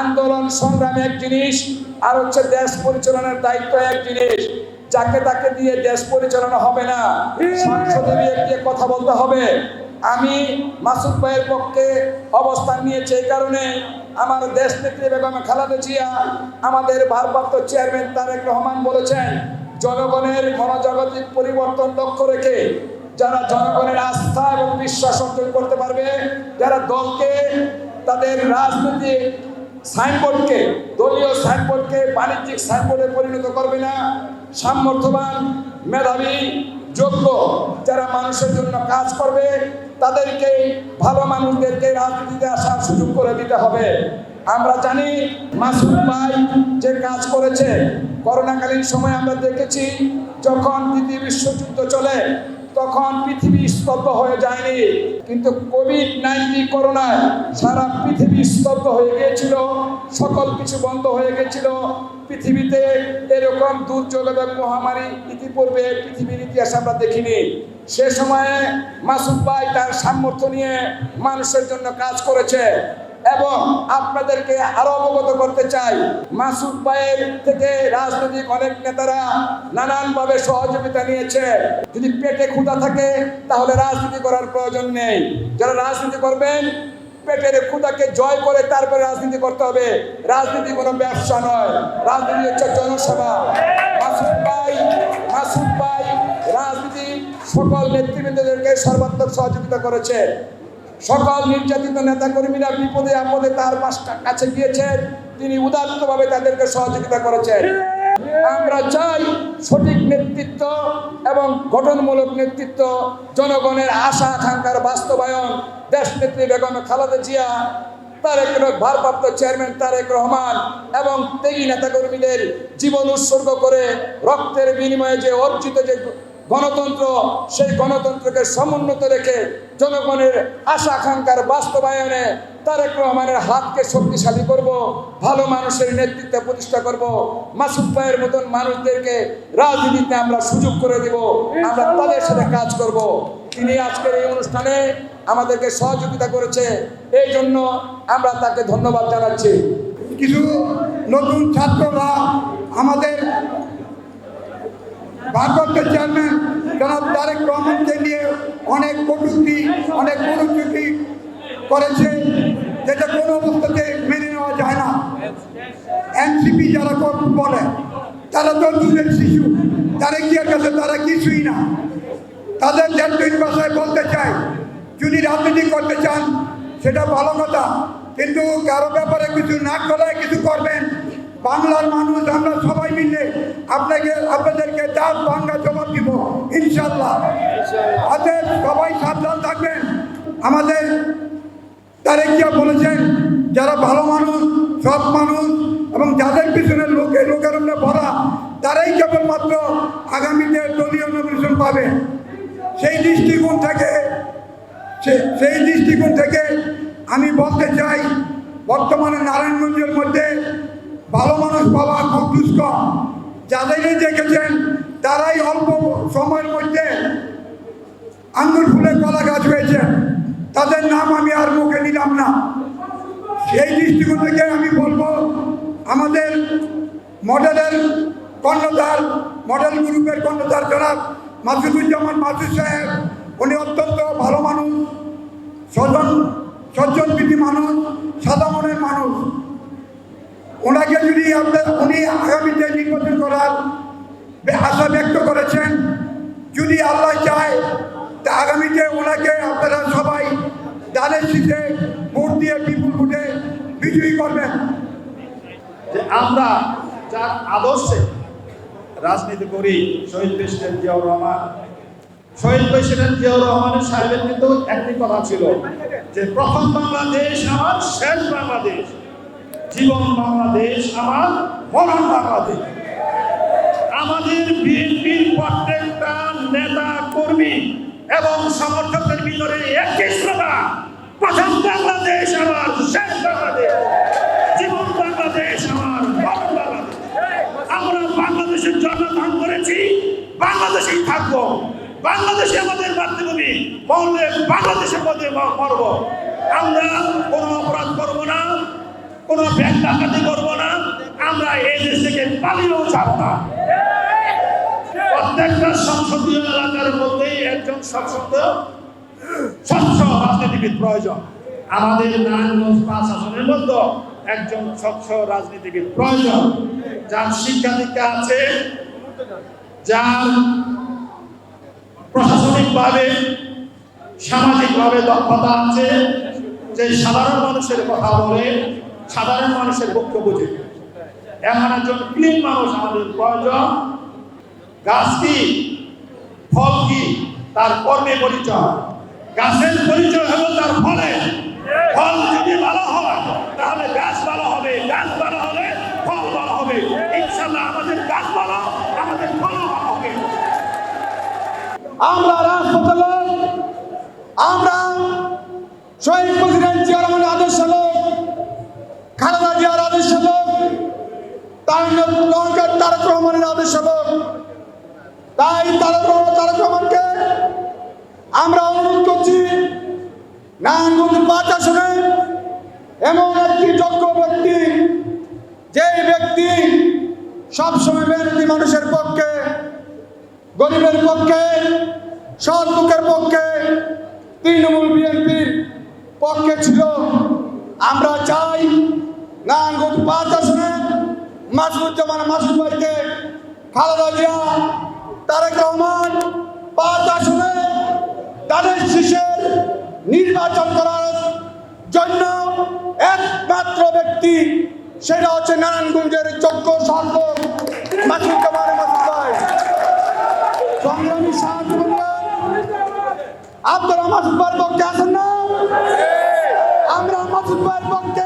আন্দোলন, সংগ্রাম এক জিনিস, আর হচ্ছে দেশ পরিচালনার দায়িত্ব এক জিনিস। যাকে তাকে দিয়ে দেশ পরিচালনা হবে না সংসদে গিয়ে কথা বলতে হবে। আমি মাসুদ ভাইয়ের পক্ষে অবস্থান নিয়েছি এই কারণে। আমার দেশ নেত্রী বেগম খালেদা জিয়া, আমাদের ভারপ্রাপ্ত চেয়ারম্যান তারেক রহমান বলেছেন, জনগণের মনোজাগতিক পরিবর্তন লক্ষ্য রেখে যারা জনগণের আস্থা এবং বিশ্বাস অর্জন করতে পারবে, যারা দলকে তাদের রাজনৈতিক সাইনবোর্ডকে, দলীয় সাইনবোর্ডকে বাণিজ্যিক সাইনবোর্ডে পরিণত করবে না। সামর্থ্যবান মেধাবী, যোগ্য যারা মানুষের জন্য কাজ করবে তাদেরকে ভালো মানুষদেরকে রাজনীতিতে আসার সুযোগ করে দিতে হবে। আমরা জানি মাসুদ ভাই যে কাজ করেছে, করোনাকালীন সময় আমরা দেখেছি, যখন দ্বিতীয় বিশ্বযুদ্ধ চলে তখন পৃথিবী স্তব্ধ হয়ে যায়নি। কিন্তু কোভিড নাইন্টিন করোনায় সারা পৃথিবী স্তব্ধ হয়ে গিয়েছিল, সকল কিছু বন্ধ হয়ে গেছিল পৃথিবীতে এরকম দুর্যোগ এবং মহামারী ইতিপূর্বে পৃথিবীর ইতিহাস আমরা দেখিনি। সে সময়ে মাসুদ ভাই তার সামর্থ্য নিয়ে মানুষের জন্য কাজ করেছে। এবং আপনাদেরকে আরও অবগত করতে চাই। মাসুদ ভাইয়ের থেকে রাজনৈতিক অনেক নেতারা নানানভাবে সহযোগিতা নিয়েছে। যদি পেটে ক্ষুধা থাকে, তাহলে রাজনীতি করার প্রয়োজন নেই। যারা রাজনীতি করবেন, পেটের ক্ষুধাকে জয় করে তারপরে রাজনীতি করতে হবে। রাজনীতি কোনো ব্যবসা নয়, রাজনীতি হচ্ছে জনসেবা। মাসুদ ভাই মাসুদ ভাই, রাজনীতি সকল নেতৃবৃন্দদেরকে সর্বাত্মক সহযোগিতা করেছে। সকল নির্যাতিত নেতাকর্মীরা বিপদে আপদে তার কাছে গিয়েছেন। তিনি উদাত্তভাবে তাদেরকে সহযোগিতা করেছেন। আমরা চাই সঠিক নেতৃত্ব এবং গঠনমূলক নেতৃত্ব, জনগণের আশা আকাঙ্ক্ষার বাস্তবায়ন। দেশ নেত্রী বেগম খালেদা জিয়া, তারেক ভারপ্রাপ্ত চেয়ারম্যান তারেক রহমান এবং ত্যাগী নেতাকর্মীদের জীবন উৎসর্গ করে রক্তের বিনিময়ে যে অর্জিত যে গণতন্ত্র সেই গণতন্ত্রকে সমুন্নত রেখে জনগণের আশা আকাঙ্ক্ষার বাস্তবায়নে তারেক রহমানের হাতকে শক্তিশালী করব ভালো মানুষের নেতৃত্বে প্রতিষ্ঠা করব মাসুদ ভাইয়ের মতন মানুষদেরকে রাজনীতিতে আমরা সুযোগ করে দেব আমরা তাদের সাথে কাজ করব। তিনি আজকের এই অনুষ্ঠানে আমাদেরকে সহযোগিতা করেছে এই জন্য আমরা তাকে ধন্যবাদ জানাচ্ছি। কিছু নতুন ছাত্ররা আমাদের ভারপ্রাপ্ত চেয়ারম্যান জনাব তারেক রহমানকে নিয়ে অনেক কটূক্তি, অনেক গুরুচুটি করেছে, যেটা কোনো অবস্থাতে মেনে নেওয়া যায় না। এনসিপি যারা বলে, তারা তো দুধের শিশু, তারা কি কাছে, তারা কিছুই না। তাদের জ্যাঠুইন ভাষায় বলতে চাই, যদি রাজনীতি করতে চান, সেটা ভালো কথা, কিন্তু কারও ব্যাপারে কিছু না করে কিছু করবেন বাংলার মানুষ, আমরা সবাই মিলে আপনাকে, আপনাদেরকে চার বাংলা জবাব দিব ইনশাল্লাহ অতএব সবাই সাবধান থাকবেন। আমাদের তারেকিয়া বলেছেন, যারা ভালো মানুষ, সৎ মানুষ এবং যাদের পিছনে লোকে লোকের ভরা, তারাই কেবলমাত্র আগামীতে দলীয় নমিনেশন পাবে। সেই দৃষ্টিকোণ থেকে সেই দৃষ্টিকোণ থেকে আমি বলতে চাই, বর্তমানে নারায়ণগঞ্জের মধ্যে ভালো মানুষ পাওয়া খুব দুষ্কর। যাদেরই দেখেছেন, তারাই অল্প সময়ের মধ্যে আঙ্গুর ফুলে কলা গাছ হয়েছে তাদের নাম আমি আর মুখে নিলাম না। সেই দৃষ্টিকোণ থেকে আমি বলব, আমাদের মডেলের কর্ণধার, মডেল গ্রুপের কর্ণধার জনাব মাসুদুজ্জামান মাসুদ সাহেব, উনি অত্যন্ত ভালো মানুষ স্বজন সাদা মনের মানুষ। ওনাকে যদি আপনার উনি আগামীতে নির্বাচন করার আশা ব্যক্ত করেছেন, যদি আল্লাহ চায়, তা আগামীতে ওনাকে আপনারা সবাই দানের শীতে ভোট দিয়ে বিপুল ভোটে বিজয়ী করবেন। যে আমরা যার আদর্শে রাজনীতি করি, শহীদ প্রেসিডেন্ট জিয়াউর রহমান। শহীদ প্রেসিডেন্ট জিয়াউর রহমানের সাহেবের কিন্তু একটি কথা ছিল যে, প্রথম বাংলাদেশ আমার, শেষ বাংলাদেশ। জীবন বাংলাদেশ আমার মরণ বাংলাদেশ। আমাদের বিএনপির প্রত্যেকটা নেতা, কর্মী এবং সমর্থকদের ভিতরে একটি স্লোগান প্রথম বাংলাদেশ আমার, শেষ বাংলাদেশ। জীবন বাংলাদেশ আমার মরণ বাংলাদেশ। আমরা বাংলাদেশের জন্য দান করেছি, বাংলাদেশেই থাকব। বাংলাদেশে আমাদের মাতৃভূমি। বাংলাদেশের মধ্যে মরবো। আমরা কোনো অপরাধ করব না। কোনো ব্যাংক ডাকাতি করব না। আমরা এই দেশ থেকে পালিয়েও যাব না। প্রত্যেকটা সংসদীয় এলাকার মধ্যেই একজন স্বচ্ছন্দ স্বচ্ছ রাজনীতিবিদ প্রয়োজন। আমাদের নারায়ণগঞ্জ পাঁচ আসনের মধ্যে একজন স্বচ্ছ রাজনীতিবিদ প্রয়োজন। যার শিক্ষা দীক্ষা আছে, যার প্রশাসনিকভাবে, সামাজিকভাবে দক্ষতা আছে, যে সাধারণ মানুষের কথা বলে সাধারণ মানুষের পক্ষ বুঝে। এমন একজন ক্লিন মানুষ আমাদের প্রয়োজন গাছ কি? ফল কি? তার কর্মে পরিচয়। গাছের পরিচয় হলো তার ফলে। ফল যদি ভালো হয়, তাহলে গাছ ভালো হবে, গাছ ভালো হলে ফল ভালো হবে। ইনশাল্লাহ আমাদের গাছ ভালো, আমাদের ফল ভালো হবে। আমরা রাজপথে আমরা শহীদ প্রেসিডেন্ট জিয়া রহমানের আদর্শ লোক খালেদা জিয়ার আদর্শ লোক তার লঙ্কার তারক রহমানের আদর্শ তাই তারক রহমান আমরা অনুরোধ করছি, নারায়ণগঞ্জ পাঁচ আসনে এমন একটি যোগ্য ব্যক্তি, যেই ব্যক্তি সবসময় মেহনতি মানুষের পক্ষে, গরিবের পক্ষে, সৎ লোকের পক্ষে তৃণমূল বিএনপির পক্ষে ছিল। আমরা চাই নারায়ণগঞ্জ পাঁচ আসনে মাসুদুজ্জামান মাসুদ ভাইকে খালেদা জিয়া, তারেক রহমান, পাঁচ আসনে তাদের শীষের নির্বাচন করার জন্য একমাত্র ব্যক্তি সেটা হচ্ছে নারায়ণগঞ্জের যোগ্য শাসক মাসুদুজ্জামান মাসুদ ভাই। সংগ্রামী সাহায্য মাসুদ ভাইয়ের পক্ষে আছেন না? আমরা মাসুদ ভাইয়ের পক্ষে